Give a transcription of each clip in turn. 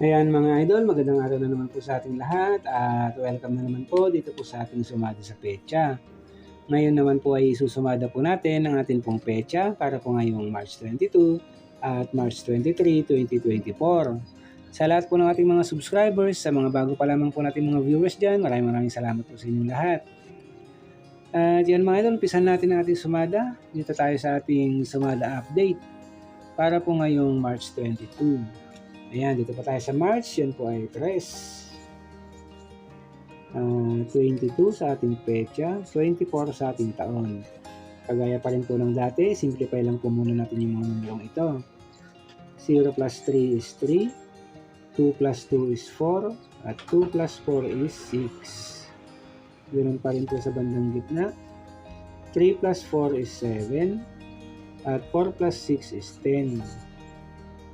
Ayan mga idol, magandang araw na naman po sa ating lahat at welcome na naman po dito po sa ating sumada sa pecha. Ngayon naman po ay susumada po natin ang ating pong pecha para po ngayong March 22 at March 23, 2024. Sa lahat po ng ating mga subscribers, sa mga bago pa lamang po nating mga viewers dyan, maraming maraming salamat po sa inyong lahat. At yan mga idol, umpisan natin ang ating sumada. Dito tayo sa ating sumada update para po ngayong March 22. Ayan, dito pa tayo sa March. Yan po ay 3. Uh, 22 sa ating pecha, 24 sa ating taon. Kagaya pa rin po ng dati, simplify lang po muna natin yung mga numerong ito. 0 plus 3 is 3, 2 plus 2 is 4, at 2 plus 4 is 6. Ganun pa rin po sa bandang gitna. 3 plus 4 is 7, at 4 plus 6 is 10.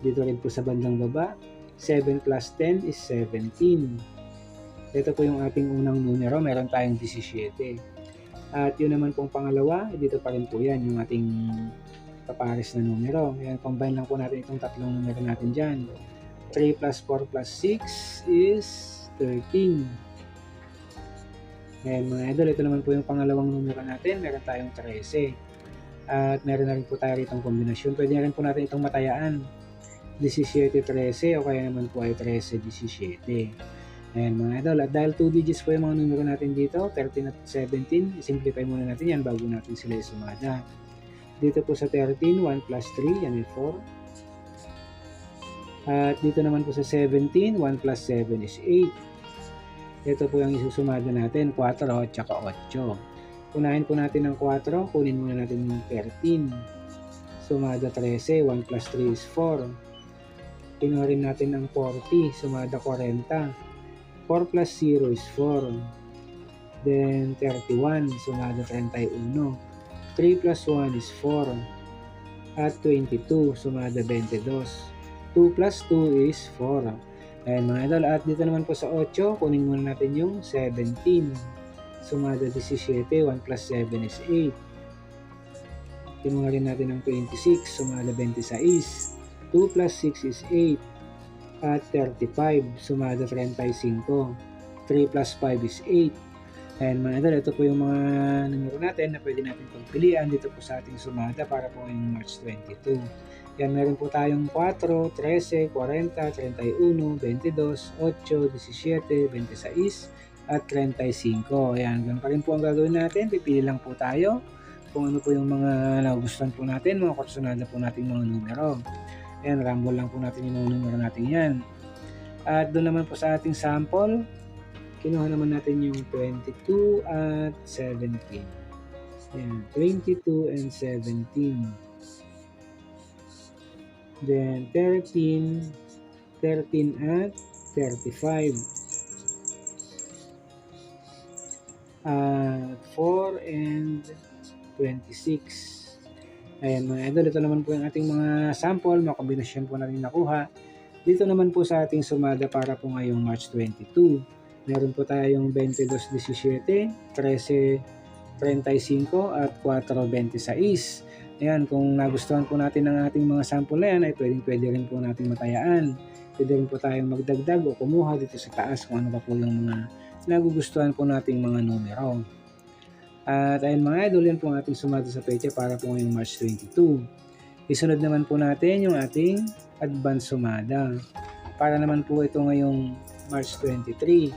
Dito rin po sa bandang baba, 7 plus 10 is 17. Ito po yung ating unang numero, meron tayong 17. At yun naman pong pangalawa, dito pa rin po yan, yung ating kapares na numero. Yan, combine lang po natin itong tatlong numero natin dyan. 3 plus 4 plus 6 is 13. Ayan mga idol, ito naman po yung pangalawang numero natin, meron tayong 13. At meron na rin po tayo rito kombinasyon. Pwede na rin po natin itong matayaan. 17-13 o kaya naman po ay 13-17. Ayan mga idol. At dahil 2 digits po yung mga numero natin dito, 13 at 17, simplify muna natin yan bago natin sila isumada. Dito po sa 13, 1 plus 3, yan ay 4. At dito naman po sa 17, 1 plus 7 is 8. Ito po yung isusumada natin, 4 at saka 8. Unahin po natin ng 4, kunin muna natin yung 13. Sumada 13, 1 plus 3 is 4. Kinuha rin natin ang 40, sumada 40. 4 plus 0 is 4. Then 31, sumada 31. 3 plus 1 is 4. At 22, sumada 22. 2 plus 2 is 4. Ayan mga idol. At dito naman po sa 8, kunin muna natin yung 17. Sumada 17, 1 plus 7 is 8. Kinuha natin ang 26, sumada 26. 2 plus 6 is 8 at 35 sumada 35 3 plus 5 is 8 and mga ito po yung mga numero natin na pwede natin pagpilian dito po sa ating sumada para po ngayong March 22 yan meron po tayong 4, 13, 40, 31, 22, 8, 17, 26 at 35 ayan ganun pa rin po ang gagawin natin. Pipili lang po tayo kung ano po yung mga nagustuhan po natin mga kursunada po natin mga numero Ayan, rumble lang po natin yung numero natin yan. At doon naman po sa ating sample, kinuha naman natin yung 22 at 17. Ayan, 22 and 17. Then 13, 13 at 35. At 4 and 26. Ayan mga idol, ito naman po yung ating mga sample, mga kombinasyon po natin nakuha. Dito naman po sa ating sumada para po ngayong March 22. Meron po tayong 22.17, 13.35 at 4.26. Ayan, kung nagustuhan po natin ang ating mga sample na yan, ay pwedeng pwede rin po natin matayaan. Pwede rin po tayong magdagdag o kumuha dito sa taas kung ano pa po yung mga nagugustuhan po nating mga numero. At ayun mga idol, yan po ang ating sumada sa pecha para po ngayong March 22. Isunod naman po natin yung ating advance sumada. Para naman po ito ngayong March 23.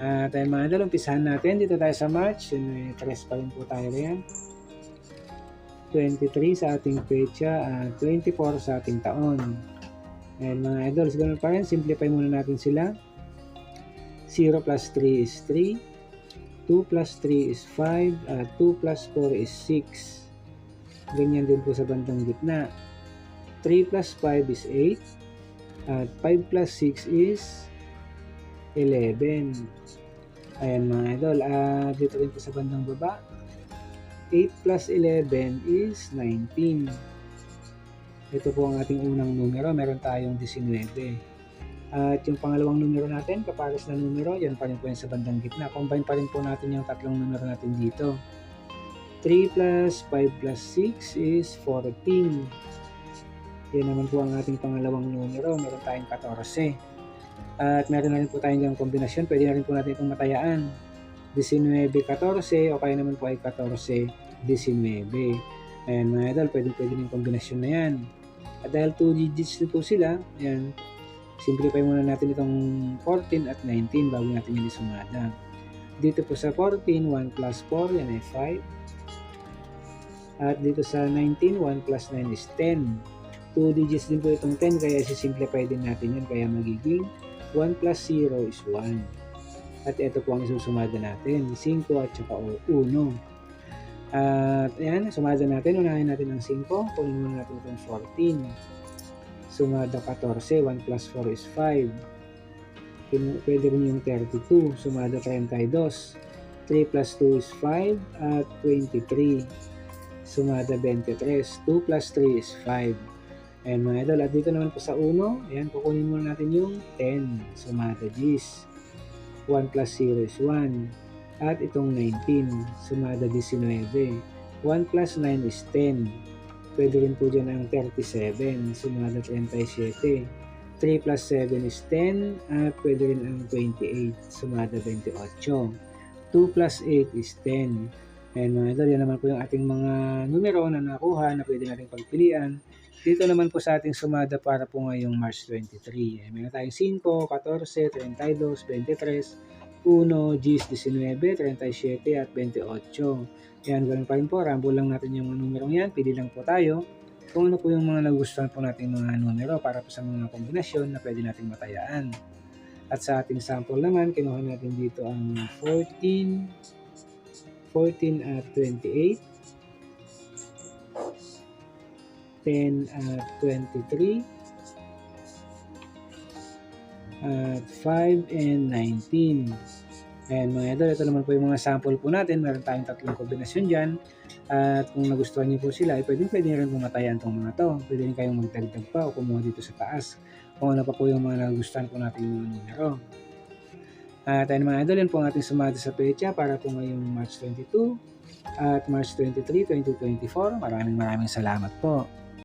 At ayun mga idol, umpisahan natin. Dito tayo sa March. Yun, tres pa rin po tayo riyan. 23 sa ating pecha at 24 sa ating taon. Ayan mga idol, ganun pa rin. Simplify muna natin sila. 0 plus 3 is 3. 2 plus 3 is 5 at 2 plus 4 is 6 ganyan din po sa bandang gitna. 3 plus 5 is 8 at 5 plus 6 is 11 ayan mga idol. At dito rin po sa bandang baba. 8 plus 11 is 19 ito po ang ating unang numero. Meron tayong 19 at yung pangalawang numero natin, kapares na numero, yan pa rin po yan sa bandang gitna. Combine pa rin po natin yung tatlong numero natin dito. 3 plus 5 plus 6 is 14. Yan naman po ang ating pangalawang numero. Meron tayong 14. At meron na rin po tayong diyang kombinasyon. Pwede na rin po natin itong matayaan. 19-14 o kaya naman po ay 14-19. Ayan mga idol, pwede pwede yung kombinasyon na yan. At dahil 2 digits na po sila, ayan, simplify muna natin itong 14 at 19 bago natin yung sumada. Dito po sa 14, 1 plus 4, yan ay 5. At dito sa 19, 1 plus 9 is 10. 2 digits din po itong 10 kaya simplify din natin yan kaya magiging 1 plus 0 is 1. At ito po ang isusumada natin, 5 at saka 1. At ayan, sumada natin, unahin natin ang 5, kunin muna natin itong 14. Sumada 14, 1 plus 4 is 5. Pin- Pwede rin yung 32, sumada 32. 3 plus 2 is 5 at 23. Sumada 23. 2 plus 3 is 5. Ayan mga idol, at dito naman po sa 1, ayan, kukunin muna natin yung 10. Sumada G's. 1 plus 0 is 1. At itong 19, sumada 19. 1 plus 9 is 10. Pwede rin po dyan ang 37, sumada 37. 3 plus 7 is 10 at pwede rin ang 28, sumada 28. 2 plus 8 is 10. Ayan mga idol, yan naman po yung ating mga numero na nakuha na pwede natin pagpilian. Dito naman po sa ating sumada para po ngayong March 23. Ayan, meron tayong 5, 14, 32, 23, 1, G's 19, 37 at 28. Yan, ganun pa rin po. Rumble lang natin yung mga numerong yan. Pili lang po tayo kung ano po yung mga nagustuhan po natin mga numero para po sa mga kombinasyon na pwede natin matayaan. At sa ating sample naman, kinuha natin dito ang 14, 14 at 28, 10 at 23, at 5 and 19. Ayan mga idol, ito naman po yung mga sample po natin. Meron tayong tatlong kombinasyon dyan. At kung nagustuhan niyo po sila, ay pwede pwede rin pumatayan itong mga to. Pwede rin kayong magdagdag pa o kumuha dito sa taas. Kung ano pa po yung mga nagustuhan po natin yung numero. At ayun mga idol, yan po ang ating sumada sa pecha para po ngayong March 22 at March 23, 2024. Maraming maraming salamat po.